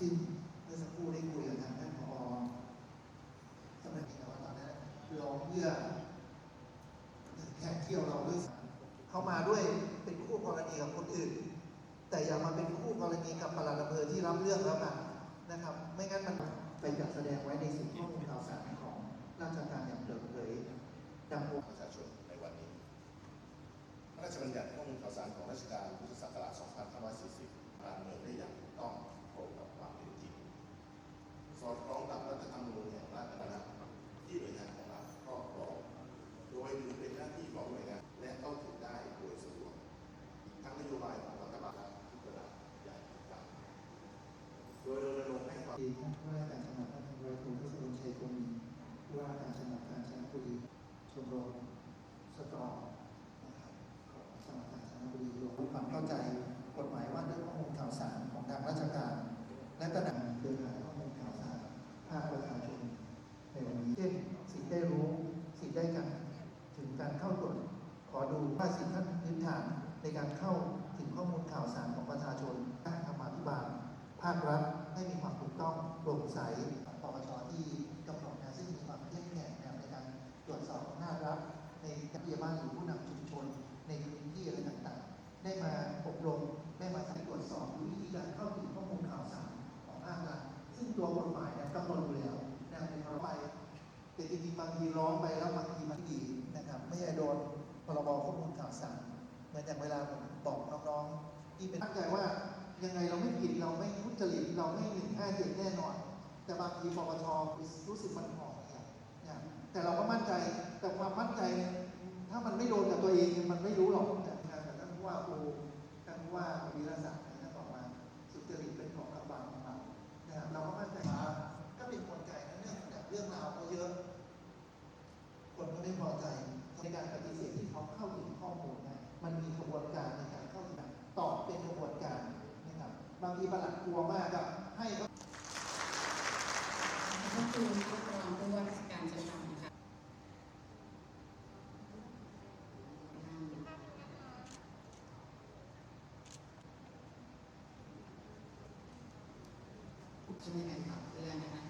สิ้นเมื่อสักครู่ได้คุยกับทางท่านผอสำนักงานว่าตอนนั้นร้องเพื่อแข่งเที่ยวเราด้วยเขามาด้วยเป็นคู่กรณีกับคนอื่น แต่อย่ามาเป็นคู่กรณีกับปลัดอำเภอที่รับเรื่องแล้วกันนะครับ ไม่งั้นมันไปจัดแสดงไว้ในสิ่งข้อมูลข่าวสารของราชการอย่างเปิดเผยดังโอประชาชนในวันนี้พระราชบัญญัติข้อมูลข่าวสารของราชการพุทธศักราช 2540 การเมืองได้อย่างถูกต้องตรงกับความเป็นจริง ส อดคล้องกับรัฐธรรมนูญแห่งราชอาณาจักรที่หน่วยงานของรัฐครอบครองโดยถือเป็นหน้าที่ของหน่วยงานและเข้าถึงได้โดยสะดวกอีกทั้งนโยบายของรัฐบาลทุกระดับอย่ต่างโดยรณรงค์ให้ความที่ท่านผู้ว่าการจังหวัดท่านตำรวจโทศพลชัยคงมีผู้ว่าการจังหวัดกาญจนบุรีชมรมสตรอง ได้กันถึงการเข้าตรวจขอดูว่าสิทธิขั้นพื้นฐานในการเข้าถึงข้อมูลข่าวสารของประชาชนด้านธรรมาภิบาล ภาครัฐให้มีความถูกต้องโปร่งใสปปชที่กำหนดนะซึ่งมีความเข้มแข็งนะในการตรวจสอบหน้ารัฐในพยาบาลหรือผู้นำชุมชน ในพื้นที่อะไรต่างๆ ได้มาอบรมได้มาตรวจสอบวิธีการเข้าถึงข้อมูลข่าวสารของภาครัฐซึ่งตัวกฎหมายกำหนดอยู่แล้วนะในพรบไป แต่จริงๆบางทีร้องไปแล้วบางทีมันดีนะครับ ไม่ใช่โดนพรบข้อมูลข่าวสารเหมือนอย่างเวลาผมบอกน้องๆที่เป็นตั้งใจว่ายังไงเราไม่ผิดเราไม่ทุจริตเราไม่หนึ่งห้าเจ็ดแน่นอน แต่บางทีปปชรู้สึกมันห่อเหี่ยวนะแต่เราก็มั่นใจแต่ความมั่นใจ ถ้ามันไม่โดนกับตัวเองมันไม่รู้หรอกแต่งานแต่ท่านผู้ว่าโอ การปฏิเสธที่เขาเข้าถึงข้อมูลนะมันมีกระบวนการในการเข้าถึงตอบเป็นกระบวนการนะครับ บางทีประหลัดกลัวมากอะให้เขาก็คือผู้กองผู้ว่าราชการจังหวัดนะคะใช่ไหมคะขับเคลื่อนนะคะ